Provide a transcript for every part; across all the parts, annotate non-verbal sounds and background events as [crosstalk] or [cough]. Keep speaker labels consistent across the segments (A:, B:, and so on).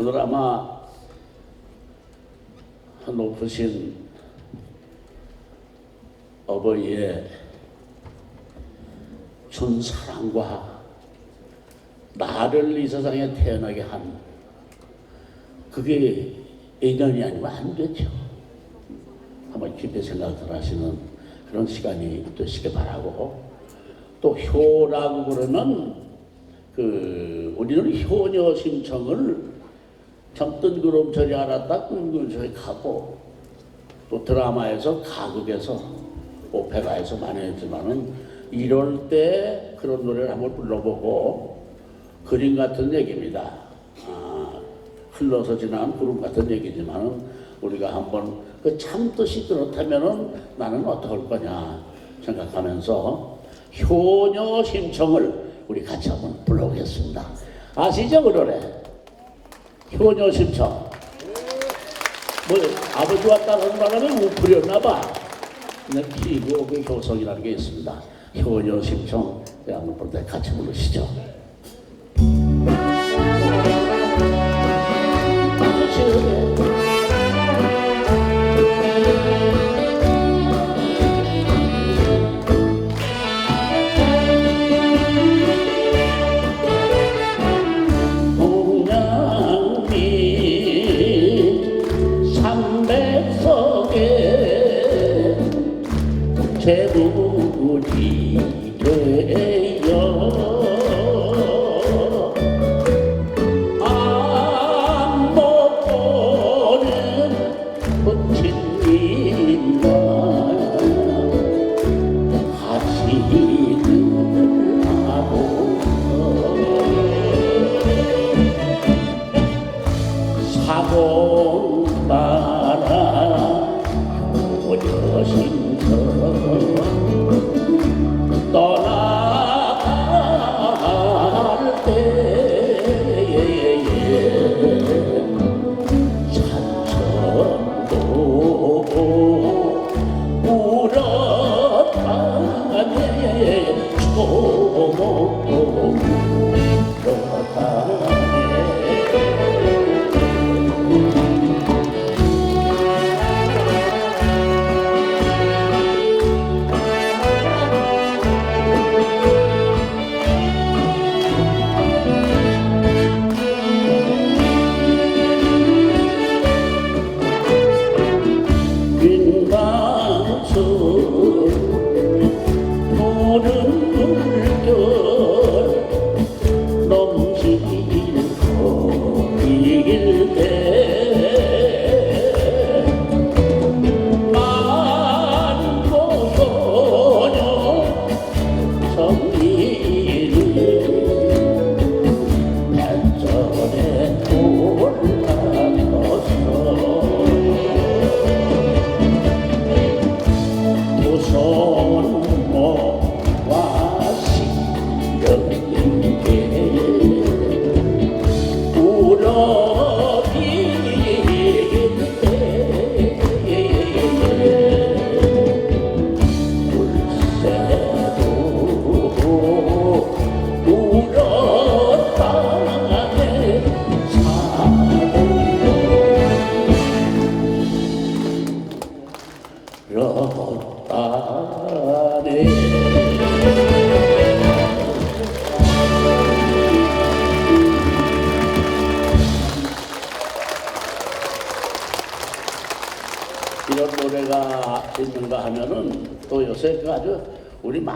A: 오늘 아마 높으신 어버이의 준 사랑과 나를 이 세상에 태어나게 한 그게 인연이 아니면 안 되죠. 한번 깊이 생각을 하시는 그런 시간이 되시길 바라고 또 효라고 그러면 그 우리는 효녀 심청을 젊던 그름처리 알았다 끈끈처리 가고 또 드라마에서 가극에서 오페라에서 많이 했지만은 이럴 때 그런 노래를 한번 불러보고 그림 같은 얘기입니다. 아, 흘러서 지난 구름 같은 얘기지만은 우리가 한번 그 참 뜻이 그렇다면은 나는 어떡할 거냐 생각하면서 효녀 심청을 우리 같이 한번 불러보겠습니다. 아시죠 그 노래? 효녀 심청. 뭐 아버지와 딸하는 바람에 우풀이었나 봐. 근데 피고 그 효성이라는 게 있습니다. 효녀 심청 한번 볼때 같이 부르시죠.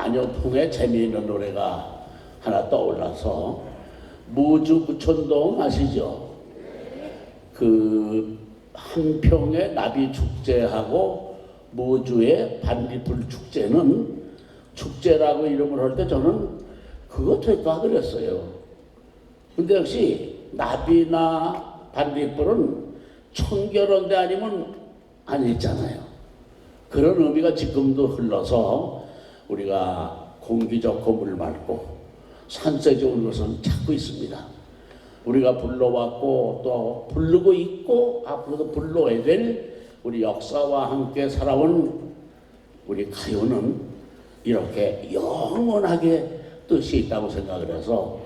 A: 마녀풍의 재미있는 노래가 하나 떠올라서 무주 구촌동 아시죠? 그 한평의 나비 축제하고 무주의 반딧불 축제는 축제라고 이름을 할 때 저는 그거 될까 그랬어요. 근데 역시 나비나 반딧불은 청결한데 아니면 아니잖아요. 그런 의미가 지금도 흘러서 우리가 공기 좋고 물 맑고 산세 좋은 것은 찾고 있습니다. 우리가 불러왔고 또 부르고 있고 앞으로도 불러야 될 우리 역사와 함께 살아온 우리 가요는 이렇게 영원하게 뜻이 있다고 생각을 해서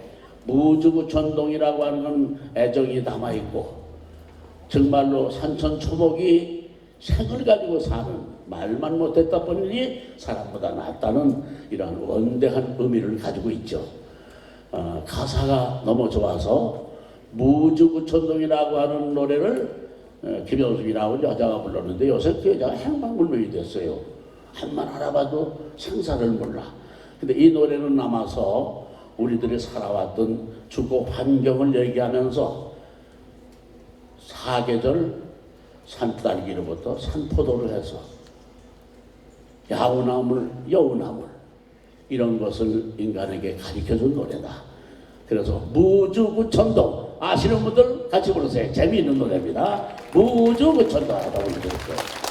A: 무주구천동이라고 하는 건 애정이 남아 있고 정말로 산천 초목이 생을 가지고 사는 말만 못했다 보니 사람보다 낫다는 이러한 원대한 의미를 가지고 있죠. 어, 가사가 너무 좋아서 무주구천동이라고 하는 노래를 어, 김영숙이라고 여자가 불렀는데 요새 그 여자가 행방불명이 됐어요. 한만 알아봐도 생사를 몰라. 근데 이 노래는 남아서 우리들이 살아왔던 주거 환경을 얘기하면서 사계절 산딸기로부터 산포도를 해서 야우나물, 여우나물 이런 것을 인간에게 가르쳐준 노래다. 그래서 무주구천동 아시는 분들 같이 부르세요. 재미있는 노래입니다. 무주구천동 하다 보면 되겠어요.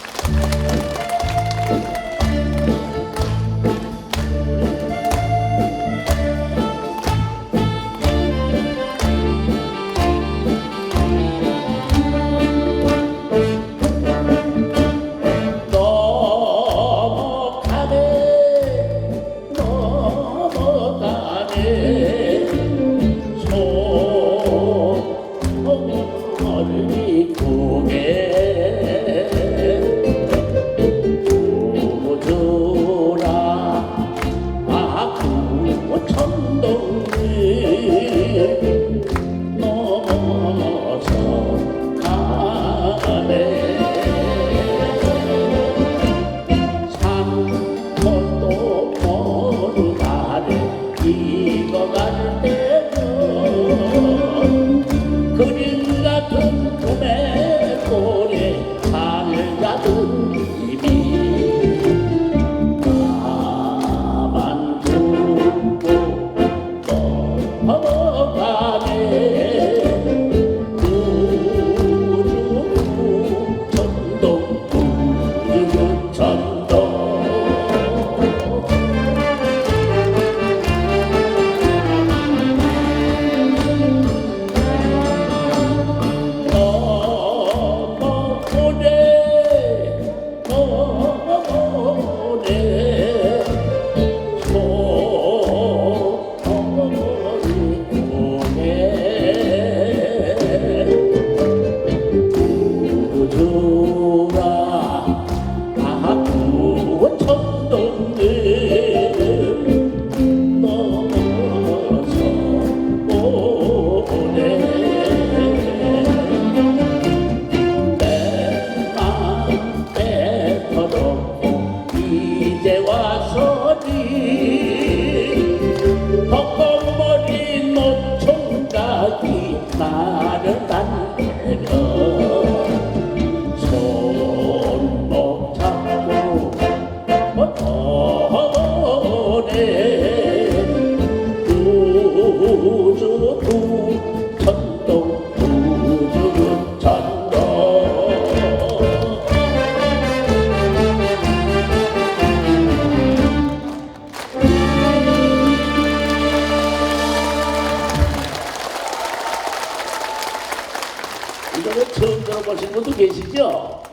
A: 계시죠?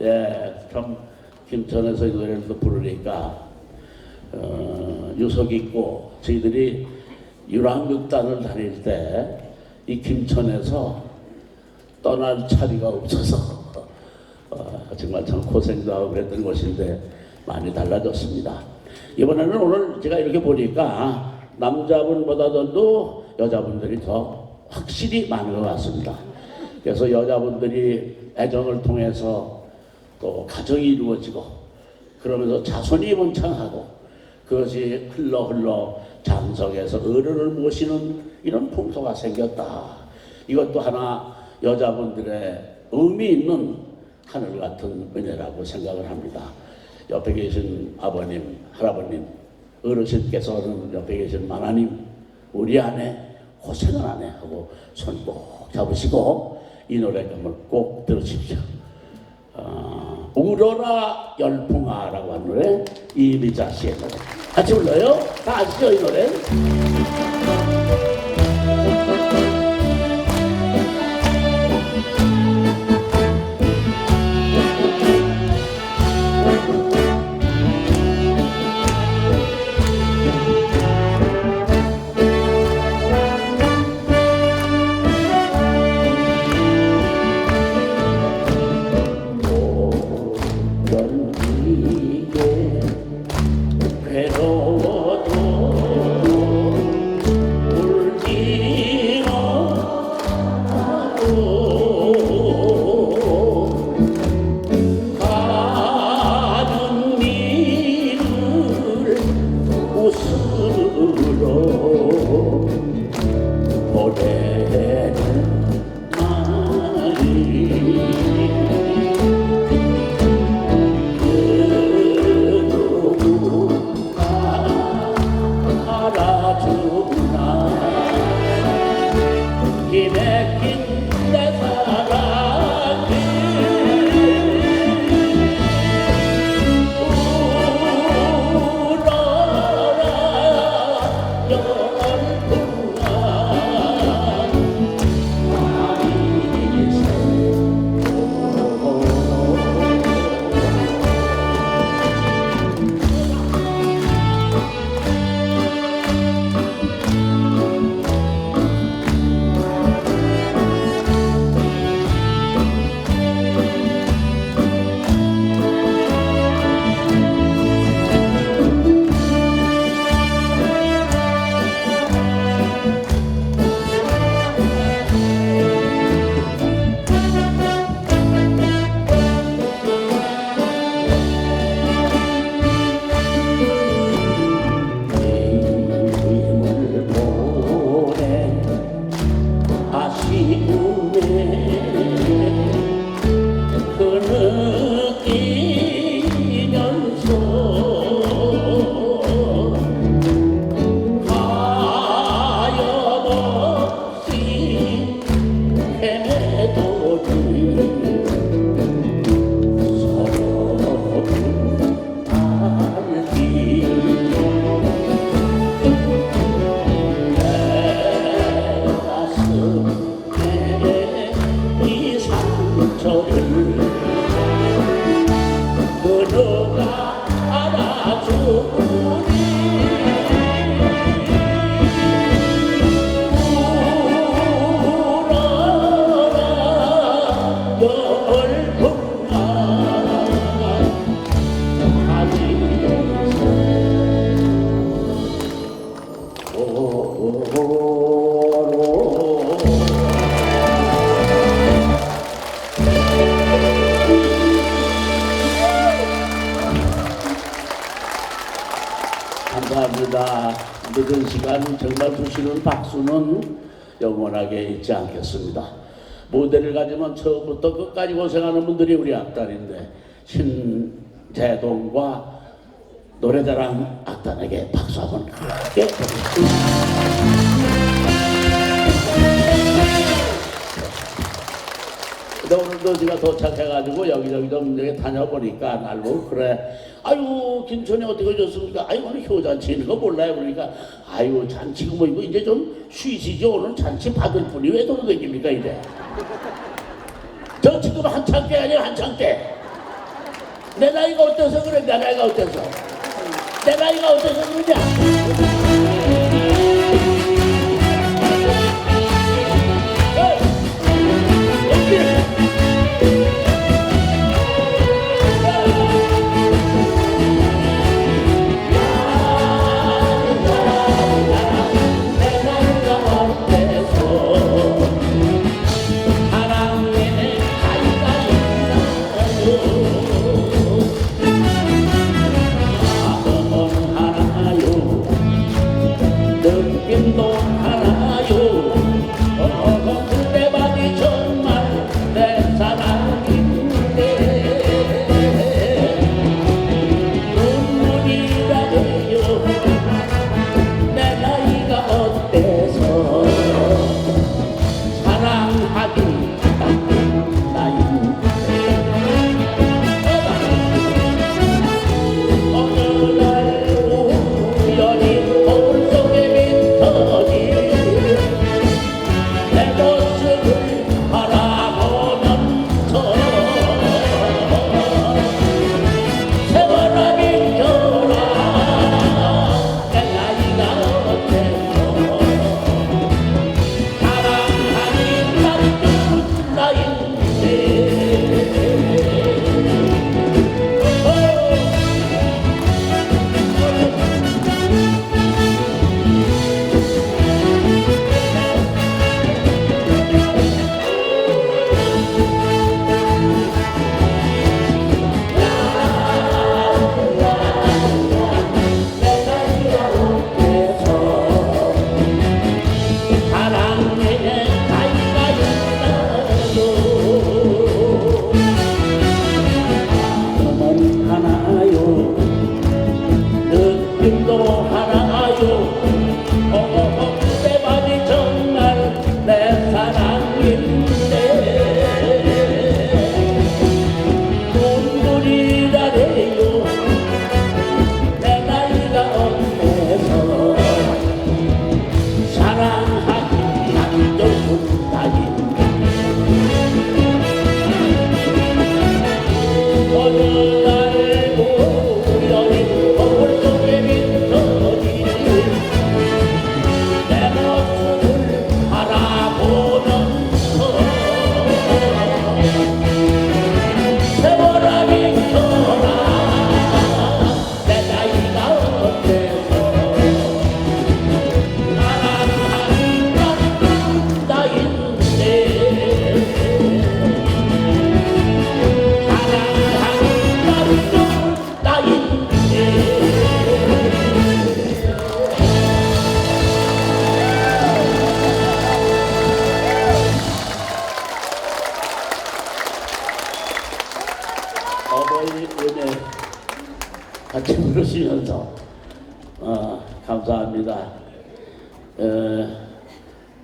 A: 예, 참 김천에서 이 노래를 또 부르니까 어, 유석 있고 저희들이 유랑극단을 다닐 때 이 김천에서 떠날 차비가 없어서 어, 정말 참 고생도 하고 그랬던 곳인데 많이 달라졌습니다. 이번에는 오늘 제가 이렇게 보니까 남자분보다도 여자분들이 더 확실히 많은 것 같습니다. 그래서 여자분들이 애정을 통해서 또 가정이 이루어지고 그러면서 자손이 번창하고 그것이 흘러 흘러 장성해서 어른을 모시는 이런 풍토가 생겼다. 이것도 하나 여자분들의 의미 있는 하늘 같은 은혜라고 생각을 합니다. 옆에 계신 아버님, 할아버님, 어르신께서는 옆에 계신 마나님, 우리 아내 고생을 안 해 하고 손 꼭 잡으시고 이 노래 한번 꼭 들으십시오. 어, 울어라 열풍아라고 하는 노래 이미자 씨의 노래 같이 불러요? 다 아시죠 이 노래? to 영원하게 잊지 않겠습니다. 무대를 가지면 처음부터 끝까지 고생하는 분들이 우리 악단인데 신재동과 노래자랑 악단에게 박수 한번 크게 보내주십시 제가 도착해가지고 여기저기 좀 이렇게 다녀보니까 날 보고 그래. 아유 김천이 어떻게 오셨습니까? 아유 오늘 효잔치 있는 거 몰라요. 그러니까 아유 잔치가 뭐 이거 이제 좀 쉬시죠. 오늘 잔치 받을 분이 왜 돌아다닙니까 이제? 저 지금 한창 때 아니에요 한창 때 내 나이가 어때서 그래? 내 나이가 어때서? 내 나이가 어때서 그러냐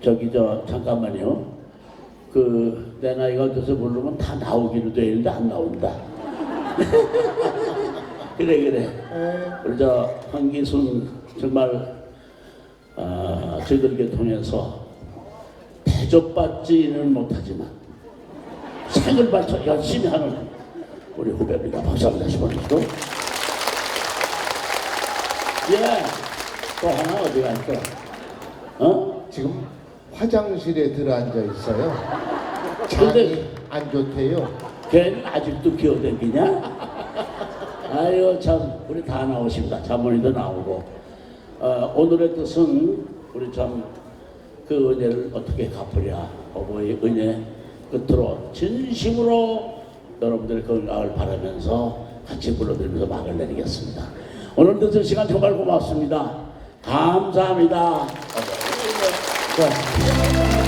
A: 저기 저 잠깐만요. 그 내 나이가 돼서 부르면 다 나오기로 돼 있는데 안 나온다. [laughs] 그래 그래. 우리 저 황기순 정말 아, 저희들에게 통해서 대접받지는 못하지만 생을 바쳐 열심히 하는 우리 후배입니다. 박수 한번 다시 보내주고. 예, 또 하나 어디 갈까? 어?
B: 지금 화장실에 들어앉아 있어요.
A: 근데-
B: 장이 안 좋대요.
A: 걔는 아직도 기어다니냐? 아유 참 우리 다 나오십니다. 자문이도 나오고 어, 오늘의 뜻은 우리 참 그 은혜를 어떻게 갚으랴 어버이 은혜 끝으로 진심으로 여러분들의 건강을 바라면서 같이 불러드리면서 막을 내리겠습니다. 오늘 늦은 시간 정말 고맙습니다. 감사합니다. 자.